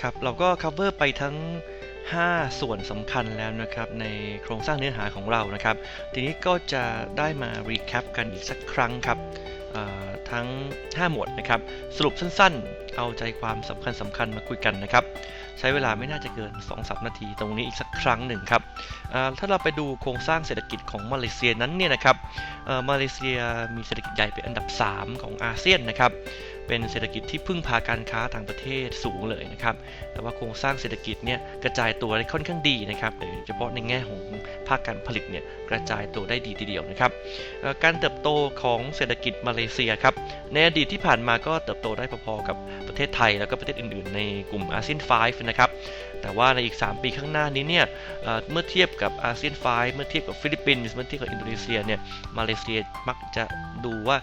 ครับเราก็ cover ไปทั้ง 5 ส่วนสำคัญแล้วนะครับ ในโครงสร้างเนื้อหาของเรานะครับ ทีนี้ก็จะได้มา recap กันอีกสักครั้งครับทั้ง 5 หมวดนะครับ สรุปสั้นๆ เอาใจความสำคัญสำคัญมาคุยกันนะครับ ใช้เวลาไม่น่าจะเกิน2-3นาทีตรงนี้อีกสักครั้งหนึ่งครับถ้าเราไปดูโครงสร้างเศรษฐกิจของมาเลเซียนั้นเนี่ยนะครับมาเลเซียมีเศรษฐกิจใหญ่เป็นอันดับ 3 ของอาเซียนนะครับเป็นเศรษฐกิจที่พึ่งพาการค้าต่างประเทศสูงเลยนะครับ แต่ว่าโครงสร้างเศรษฐกิจเนี่ยกระจายตัวได้ค่อนข้างดีนะครับ โดยเฉพาะในแง่ของภาคการผลิตเนี่ยกระจายตัวได้ดีทีเดียวนะครับ การเติบโตของเศรษฐกิจมาเลเซียครับ ในอดีตที่ผ่านมาก็เติบโตได้พอๆกับประเทศไทยแล้วก็ประเทศอื่นๆ ในกลุ่มอาเซียน5นะครับ แต่ว่าในอีก 3 ปีข้างหน้านี้เนี่ยเเมื่อเทียบกับอาเซียน5เมื่อเทียบกับฟิลิปปินส์เมื่อเทียบกับอินโดนีเซียเนี่ยมาเลเซียมักจะดูว่า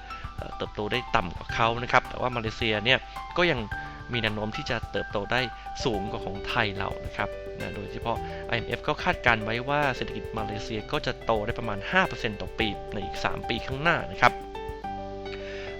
เติบโตได้ต่ำกว่าเขานะครับ แต่ว่ามาเลเซียเนี่ยก็ยังมีแนวโน้มที่จะเติบโตได้สูงกว่าของไทยเรานะครับนะโดยเฉพาะ IMF ก็คาดการณ์ไว้ว่าเศรษฐกิจมาเลเซียก็จะโตได้ประมาณ 5%ต่อปีในอีก 3 ปีข้างหน้านะครับ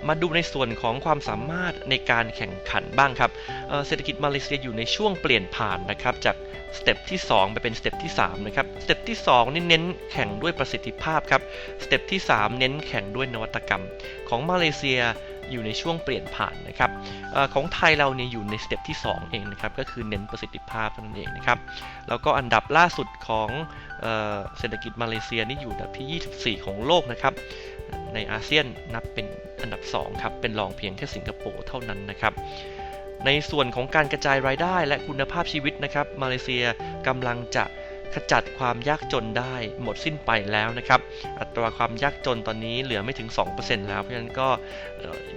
มาดูในส่วนของความสามารถในการแข่งขันบ้างครับเเศรษฐกิจมาเลเซียอยู่ในช่วงเปลี่ยนผ่านนะครับจากสเต็ปที่ 2 ไปเป็นสเต็ปที่3นะครับสเต็ปที่2นี่เน้นแข่งด้วยประสิทธิภาพครับสเต็ปที่ 3 เน้นแข่งด้วยนวัตกรรม ของมาเลเซียอยู่ในช่วงเปลี่ยนผ่านนะครับ ของไทยเราเนี่ยอยู่ในสเต็ปที่ 2 เองนะครับก็คือเน้นประสิทธิภาพนั้นเองนะครับแล้วก็อันดับล่าสุดของเออเศรษฐกิจมาเลเซียนี่อยู่อันดับที่ 24 ของโลกนะครับในอาเซียนนับเป็นอันดับ 2 ครับเป็นรองเพียงแค่สิงคโปร์เท่านั้นนะครับในส่วนของการกระจายรายได้และคุณภาพชีวิตนะครับมาเลเซียกำลังจะ ขจัดความยากจนได้หมดสิ้นไปแล้วนะครับ อัตราความยากจนตอนนี้เหลือไม่ถึง 2%แล้ว เพราะฉะนั้นก็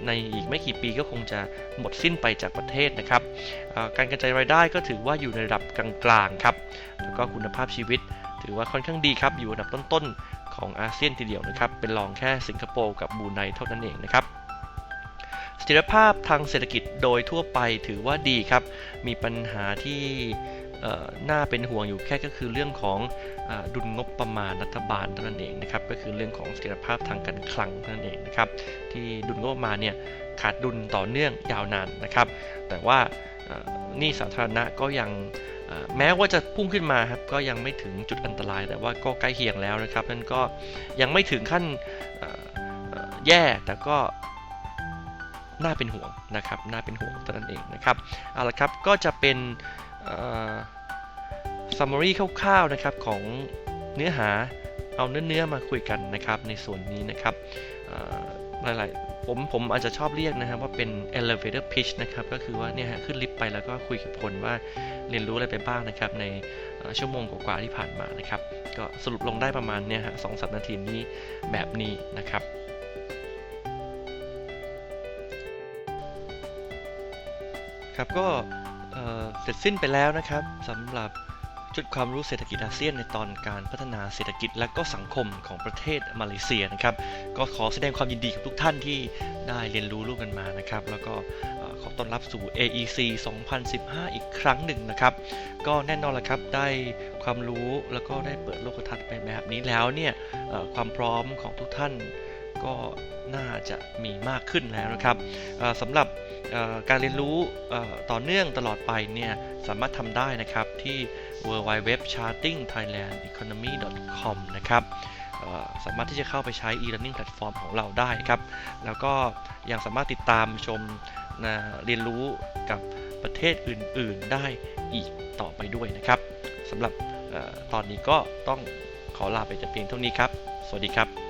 ในอีกไม่กี่ปีก็คงจะหมดสิ้นไปจากประเทศนะครับ การกระจายรายได้ก็ถือว่าอยู่ในระดับกลางๆครับ แล้วก็คุณภาพชีวิตถือว่าค่อนข้างดีครับ อยู่อันดับต้นๆของอาเซียนทีเดียวนะครับ เป็นรองแค่สิงคโปร์กับบรูไนเท่านั้นเองนะครับสถียรภาพทางเศรษฐกิจโดยทั่วไปถือว่าดีครับ มีปัญหาที่ น่าเป็นห่วงอยู่แค่ก็คือเรื่องของอดุลงบประมาณรัฐบาลเท่านั้นเองนะครับก็คือเรื่องของเสถียรภาพทางการคลังเท่านั้นเองนะครับที่ดุลงบประมาณเนี่ยขาดดุลต่อเนื่องยาวนานนะครับ แต่ว่านี้สาธารณะก็ยังแม้ว่าจะพุ่งขึ้นมาครับก็ยังไม่ถึงจุดอันตราย แต่ว่าก็ใกล้เคียงแล้วนะครับนั่นก็ยังไม่ถึงขั้นแย่แต่ก็น่าเป็นห่วงนะครับน่าเป็นห่วงเท่านั้นเองนะครับเอาละครับก็จะเป็น summary คร่าวๆนะครับของเนื้อหาเอาเนื้อๆมาคุยกันนะครับในส่วนนี้นะครับหลายๆผมผมอาจจะชอบเรียกนะครับว่าเป็น elevator pitch นะครับก็คือว่าเนี่ยฮะขึ้นลิฟต์ไปแล้วก็คุยกับคนว่าเรียนรู้อะไรไปบ้างนะครับในชั่วโมงกว่าๆที่ผ่านมานะครับก็สรุปลงได้ประมาณเนี่ยฮะสองสนาทีนี้แบบนี้นะครับครับก็ เเสร็จสิ้นไปแล้วนะครับสำหรับชุดความรู้เศรษฐกิจอาเซียนในตอนการพัฒนาเศรษฐกิจและก็สังคมของประเทศมาเลเซียนะครับ ก็ขอแสดงความยินดีกับทุกท่านที่ได้เรียนรู้ร่วมกันมานะครับ แล้วก็ขอต้อนรับสู่ AEC 2015 อีกครั้งหนึ่งนะครับ ก็แน่นอนละครับได้ความรู้แล้วก็ได้เปิดโลกทัศน์ไปแบบนี้แล้วเนี่ยความพร้อมของทุกท่านก็น่าจะมีมากขึ้นแล้วนะครับสำหรับ การเรียนรู้ต่อเนื่องตลอดไปเนี่ยสามารถทำได้นะครับที่ w w w c h a r t i n g t h a i l a n d e c o n o m y c o m นะครับเอ่อสามารถที่จะเข้าไปใช้ e-learning platform ของเราได้ครับ แล้วก็ยังสามารถติดตามชมนะเรียนรู้กับประเทศอื่น ๆ ได้อีกต่อไปด้วยนะครับสำหรับออตอนนี้ก็ต้องขอลาไปแต่เพียงเท่านี้ครับ สวัสดีครับ